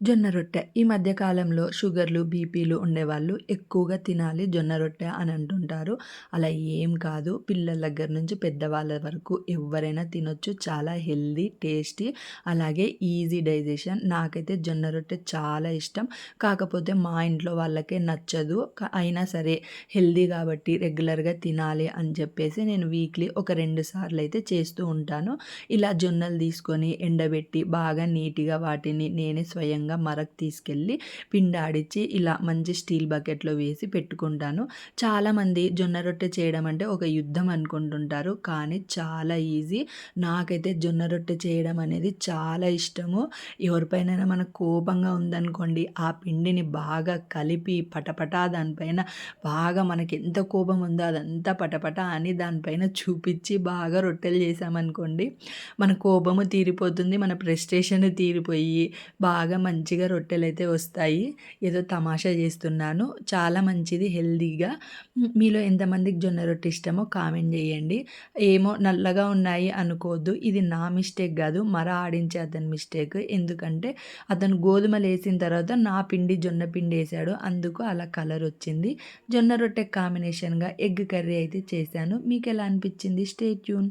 జొన్న రొట్టె. ఈ మధ్య కాలంలో షుగర్‌లు, బీపీలు ఉండేవాళ్ళు ఎక్కువగా తినాలి జొన్న రొట్టె అని అంటుంటారు. అలా ఏం కాదు. పిల్లల దగ్గర నుంచి పెద్దవాళ్ళ వరకు ఎవరైనా తినొచ్చు. చాలా హెల్దీ టేస్టీ అలాగే ఈజీ డైజెషన్. నాకైతే జొన్న రొట్టె చాలా ఇష్టం. కాకపోతే మా ఇంట్లో వాళ్ళకే నచ్చదు. అయినా సరే హెల్దీ కాబట్టి రెగ్యులర్‌గా తినాలి అని చెప్పేసి నేను వీక్లీ ఒక రెండు సార్లు అయితే చేస్తూ ఉంటాను. ఇలా జొన్నలు తీసుకొని ఎండబెట్టి బాగా నీట్‌గా వాటిని నేనే స్వయంగా మరకు తీసుకెళ్ళి పిండి ఇలా మంచి స్టీల్ బకెట్‌లో వేసి పెట్టుకుంటాను. చాలామంది జొన్న రొట్టె చేయడం అంటే ఒక యుద్ధం అనుకుంటుంటారు. కానీ చాలా ఈజీ. నాకైతే జొన్న రొట్టె చేయడం అనేది చాలా ఇష్టము. ఎవరిపైనైనా మనకు కోపంగా ఉందనుకోండి, ఆ పిండిని బాగా కలిపి పటపటా దానిపైన బాగా మనకి ఎంత కోపం ఉందో అదంతా పటపట అని దానిపైన చూపించి బాగా రొట్టెలు చేసామనుకోండి మన కోపము తీరిపోతుంది. మన ప్రెస్టేషన్ తీరిపోయి బాగా మంచిగా రొట్టెలైతే వస్తాయి. ఏదో తమాషా చేస్తున్నాను. చాలా మంచిది హెల్తీగా. మీలో ఎంతమందికి జొన్న రొట్టె ఇష్టమో కామెంట్ చేయండి. ఏమో నల్లగా ఉన్నాయి అనుకోవద్దు. ఇది నా మిస్టేక్ కాదు. మర ఆడించే అతని మిస్టేక్. ఎందుకంటే అతను గోధుమలు వేసిన తర్వాత నా పిండి జొన్న పిండి వేసాడు అందుకు అలా కలర్ వచ్చింది. జొన్న రొట్టె కాంబినేషన్‌గా ఎగ్ కర్రీ అయితే చేశాను. మీకు ఎలా అనిపించింది? Stay tune.